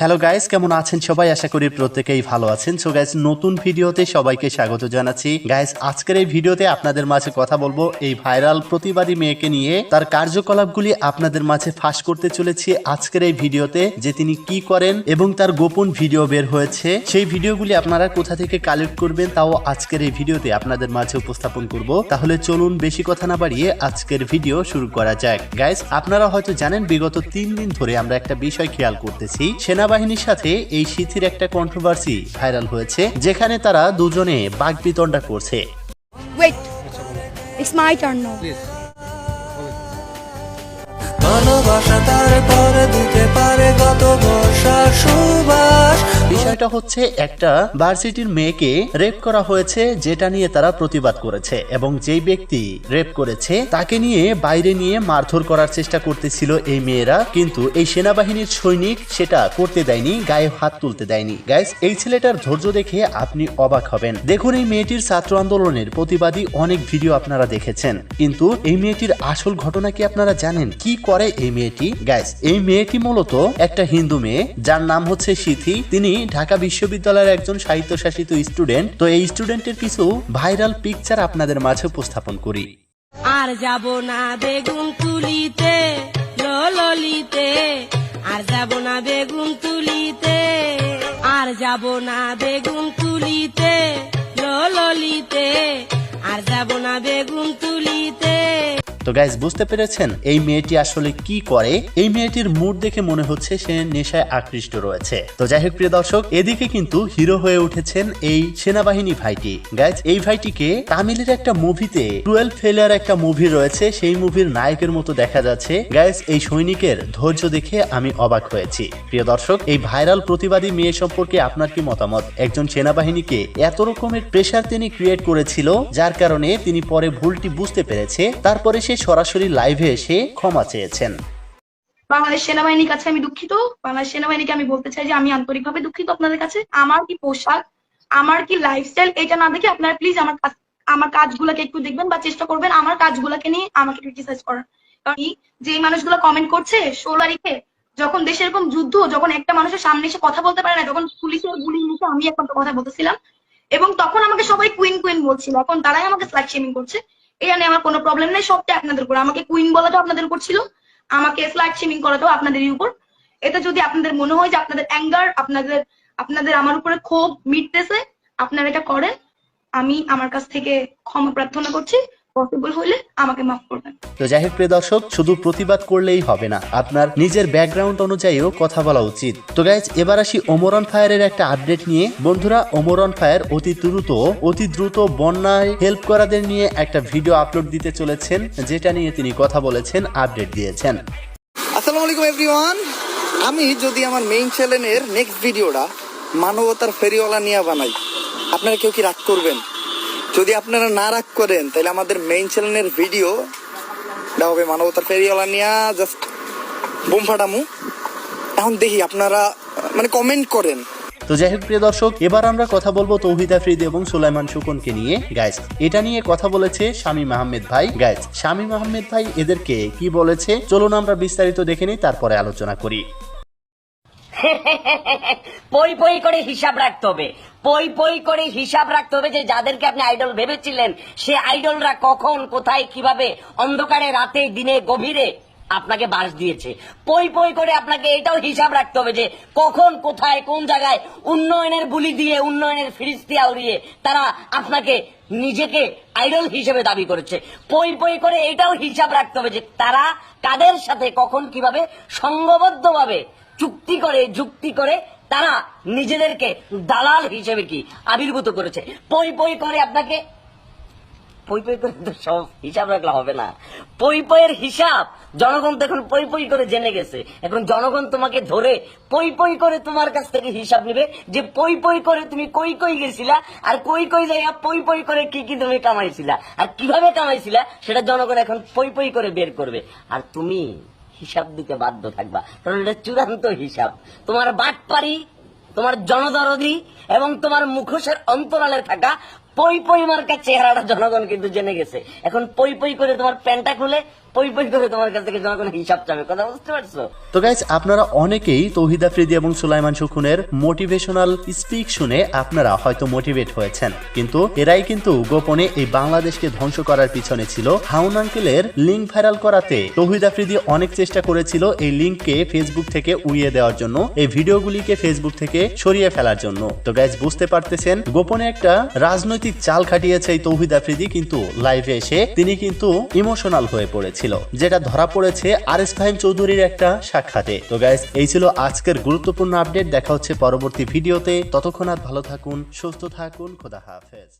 Hello guys কেমন আছেন সবাই? আশা করি প্রত্যেকেই ভালো আছেন। সো গাইস নতুন ভিডিওতে সবাইকে স্বাগত জানাচ্ছি। গাইস আজকের এই ভিডিওতে আপনাদের মাঝে কথা বলব এই ভাইরাল প্রতিবাদী মেয়েকে নিয়ে। তার কার্যকলাপগুলি আপনাদের মাঝে ফাঁস করতে চলেছি আজকের এই ভিডিওতে, যে তিনি কি করেন এবং তার গোপন ভিডিও বের হয়েছে। সেই ভিডিওগুলি আপনারা কোথা থেকে কালেক্ট করবেন তাও আজকের এই ভিডিওতে আপনাদের মাঝে উপস্থাপন করব। তাহলে চলুন বেশি কথা না বাড়িয়ে আজকের ভিডিও শুরু করা যাক। গাইস আপনারা হয়তো জানেন, বিগত তিন দিন ধরে আমরা একটা বিষয় খেয়াল করতেছি। সেনাবাহিনীর সাথে এই সিথির একটা কন্ট্রোভার্সি ভাইরাল হয়েছে যেখানে তারা দুজনে বাঘ বিতণ্ডা করছে Wait. It's my turn now. ভালোবাসা বিষয়টা হচ্ছে একটা। ভার্সিটির মেয়েকে রেপ করা হয়েছে, যেটা নিয়ে তারা প্রতিবাদ করেছে এবং যেই ব্যক্তি রেপ করেছে, তাকে নিয়ে বাইরে নিয়ে মারধর করার চেষ্টা করতেছিল এই মেয়েরা, কিন্তু এই সেনাবাহিনীর সৈনিক সেটা করতে দেয়নি, গায়ে হাত তুলতে দেয়নি। গাইস এই ছেলেটার ধৈর্য দেখে আপনি অবাক হবেন। দেখুন এই মেয়েটির ছাত্র আন্দোলনের প্রতিবাদী অনেক ভিডিও আপনারা দেখেছেন। কিন্তু এই মেয়েটির আসল ঘটনা কি আপনারা জানেন? কি করে এই মেয়েটি? গাইস এই মেয়েটি মূলত একটা হিন্দু মেয়ে, যার নাম হচ্ছে সিথি। তিনি ঢাকা বিশ্ববিদ্যালয়ের একজন সাহিত্যশাসিত স্টুডেন্ট তো এই স্টুডেন্টের কিছু ভাইরাল পিকচার আপনাদের মাঝে উপস্থাপন করি। আর যাব না বেগুন তুলিতে ললিতে আর যাব না বেগুন তুলিতে, আর যাব না বেগুন তুলিতে তো গাইজ বুঝতে পেরেছেন এই মেয়েটি আসলে কি করে? এই মেয়েটির মুড দেখে মনে হচ্ছে সে নেশায় আকৃষ্ট রয়েছে। তো যাই হোক, প্রিয় দর্শক, এদিকে কিন্তু হিরো হয়ে উঠেছেন এই সেনাবাহিনী ভাইটি। গাইজ এই ভাইটিকে তামিলের একটা মুভিতে টুয়েলভ ফেলার একটা মুভি রয়েছে, সেই মুভির নায়কের মতো দেখা যাচ্ছে। গাইজ এই সৈনিকের ধৈর্য দেখে আমি অবাক হয়েছি। প্রিয় দর্শক, এই ভাইরাল প্রতিবাদী মেয়ে সম্পর্কে আপনার কি মতামত? একজন সেনাবাহিনীকে এত রকমের প্রেশার তিনি ক্রিয়েট করেছিল, যার কারণে তিনি পরে ভুলটি বুঝতে পেরেছে, তারপরে সে সরাসরি লাইভে এসে ক্ষমা চেয়েছেন। বাংলাদেশ সেনাবাহিনীর কাছে আমি দুঃখিত। বাংলাদেশ সেনাবাহিনীকে আমি বলতে চাই যে আমি আন্তরিকভাবে দুঃখিত আপনাদের কাছে। আমার কি পোশাক, আমার কি লাইফস্টাইল এটা না দেখে আপনারা প্লিজ আমার আমার কাজগুলোকে একটু দেখবেন বা চেষ্টা করবেন আমার কাজগুলোকে নিয়ে আমাকে ক্রিটিসাইজ করার। কারণ যে মানুষগুলো কমেন্ট করছে ষোলো তারিখে, যখন দেশে এরকম যুদ্ধ, যখন একটা মানুষের সামনে এসে কথা বলতে পারে না, যখন পুলিশের গুলি নিচে আমি একমাত্র কথা বলতেছিলাম, এবং তখন আমাকে সবাই কুইন কুইন বলছিল। এখন তারাই আমাকে স্লাইড শেমিং করছে। এটা নিয়ে আমার কোনো প্রবলেম নেই সবটা আপনাদের উপর। আমাকে কুইন বলাটাও আপনাদের উপর ছিল, আমাকে স্লাইড শেমিং করাটাও আপনাদেরই উপর। এটা যদি আপনাদের মনে হয় যে আপনাদের অ্যাঙ্গার আপনাদের আপনাদের আমার উপরে ক্ষোভ মিটতেছে, আপনারা এটা করেন। আমি আমার কাছ থেকে ক্ষমা প্রার্থনা করছি। পসিবল হইলে আমাকে মাফ করবেন। তো যাই হোক প্রিয় দর্শক শুধু প্রতিবাদ করলেই হবে না। আপনার নিজের ব্যাকগ্রাউন্ড অনুযায়ীও কথা বলা উচিত। তো গাইজ এবার আসি ওমরন ফায়ারের একটা আপডেট নিয়ে। বন্ধুরা ওমরন ফায়ার অতি দ্রুত অতি দ্রুত বন্যায় হেল্প করাদের নিয়ে একটা ভিডিও আপলোড দিতে চলেছেন যেটা নিয়ে তিনি কথা বলেছেন আপডেট দিয়েছেন। আসসালামু আলাইকুম এভরিওয়ান আমি যদি আমার মেইন চ্যানেলের নেক্সট ভিডিওটা মানবতার ফেরিওয়ালা নিয়ে বানাই আপনারা কেউ কি রাগ করবেন? যদি আপনারা না রাগ করেন, তাহলে আমাদের মেইন চ্যানেলের ভিডিও এটা হবে মানবতার ফেরিওয়ালা নিয়ে জাস্ট বোম ফাটামু। এখন দেখি আপনারা মানে কমেন্ট করেন। তো যাই হোক প্রিয় দর্শক, এবার আমরা কথা বলব তৌহিদ আফ্রিদি এবং সুলাইমান সুকনকে নিয়ে। গাইজ এটা নিয়ে কথা বলেছে শামীম আহমেদ ভাই। গাইজ শামীম আহমেদ ভাই এদেরকে কি বলেছে? চলুন আমরা বিস্তারিত দেখে নিই, তারপরে আলোচনা করি। পই পই করে হিসাব রাখতে হবে। পই পই করে হিসাব রাখতে হবে যে যাদেরকে আপনি আইডল ভেবেছিলেন, সে আইডলরা কখন, কোথায়, কীভাবে, অন্ধকারে, রাতে, দিনে, গভীরে আপনাকে বাস দিয়েছে। পই পই করে আপনাকে এটাও হিসাব রাখতে হবে যে কখন, কোথায়, কোন জায়গায় উন্নয়নের বুলি দিয়ে, উন্নয়নের ফিরিস্তি আউড়িয়ে তারা আপনাকে নিজেকে আইডল হিসেবে দাবি করেছে। পই পই করে এটাও হিসাব রাখতে হবে যে তারা কাদের সাথে, কখন, কীভাবে সংঘবদ্ধভাবে চুক্তি করে, যুক্তি করে তারা নিজেদেরকে দালাল হিসেবে কি আবির্ভূত করেছে। পই পই করে আপনাকে, পই পই করে তো সব হিসাব রাখলে হবে না। পই পইয়ের হিসাব জনগণ তো এখন পই পই করে জেনে গেছে। এখন জনগণ তোমাকে ধরে পই পই করে তোমার কাছ থেকে হিসাব নেবে যে পই পই করে তুমি কই কই গেছিলা আর কই কই যাইয়া পই পই করে কি কি তুমি কামাইছিলা আর কীভাবে কামাইছিলা সেটা জনগণ এখন পই পই করে বের করবে। আর তুমি হিসাব দিতে বাধ্য থাকবা। কারণ এটা চূড়ান্ত হিসাব। তোমার বাটপারি, তোমার জনদরদি এবং তোমার মুখোশের অন্তরালে থাকা পই পই মার্কা চেহারাটা জনগণ কিন্তু জেনে গেছে। এখন পই পই করে তোমার প্যান্টটা খুলে পই পই করে তোমার কাছ থেকে জনগণ হিসাব চাবে। কথা বুঝতে পারছ? তো গাইজ আপনারা অনেকেই তৌহিদ আফ্রিদি এবং সুলাইমান সুখুনের মোটিভেশনাল স্পিক শুনে আপনারা হয়তো মোটিভেট হয়েছেন। কিন্তু এরাই কিন্তু গোপনে এই বাংলাদেশকে ধ্বংস করার পিছনে ছিল। হাউন আঙ্কেলের লিঙ্ক ভাইরাল করাতে তৌহিদ আফ্রিদি অনেক চেষ্টা করেছিল এই লিঙ্ককে ফেসবুক থেকে উড়িয়ে দেওয়ার জন্য, এই ভিডিওগুলিকে ফেসবুক থেকে সরিয়ে ফেলার জন্য। তো গাইজ বুঝতে পারতেছেন, গোপনে একটা রাজনৈতিক চাল খাটিয়েছে এই তৌহিদ আফ্রিদি কিন্তু লাইভে এসে তিনি কিন্তু ইমোশনাল হয়ে পড়েছিল, যেটা ধরা পড়েছে আর এস ফাহিম চৌধুরীর একটা সাক্ষাতে। তো গাইজ এই ছিল আজকের গুরুত্বপূর্ণ আপডেট দেখা হচ্ছে পরবর্তী ভিডিওতে ততক্ষণ আর ভালো থাকুন, সুস্থ থাকুন, খোদা হাফেজ।